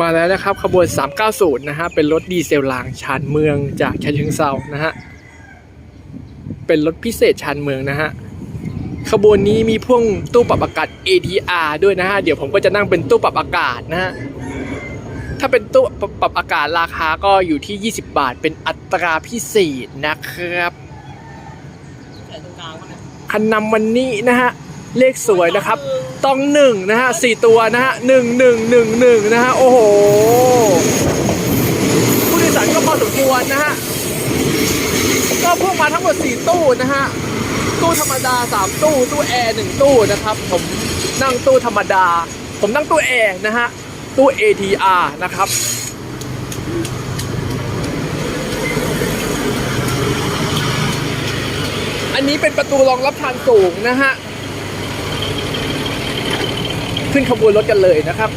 มาแล้วนะครับขบวน 390 นะฮะ เป็นรถดีเซลรางชานเมืองจากชาเชิงเซานะฮะ เป็นรถพิเศษชานเมืองนะฮะ ขบวนนี้มีพ่วงตู้ปรับอากาศ ATR ด้วยนะฮะ เดี๋ยวผมก็จะนั่งเป็นตู้ปรับอากาศนะฮะ ถ้าเป็นตู้ปรับอากาศราคาก็อยู่ที่ 20 บาท เป็นอัตราพิเศษนะครับใส่ตรงกลางมันนะคันนำวันนี้นะฮะ เลขสวยนะครับ ต้องหนึ่งนะฮะสี่ตัวนะฮะหนึ่งหนึ่งหนึ่งหนึ่งนะฮะโอ้โหผู้โดยสารก็พอสมควรนะฮะก็พวงมาทั้งหมดสี่ตู้นะฮะตู้ธรรมดาสามตู้ตู้แอร์หนึ่งตู้นะครับ ผมนั่งตู้ธรรมดา ผมนั่งตู้แอร์นะฮะตู้ ATR นะครับอันนี้เป็นประตูรองรับทางสูงนะฮะ ขึ้นขบวนรถกันเลยนะครับ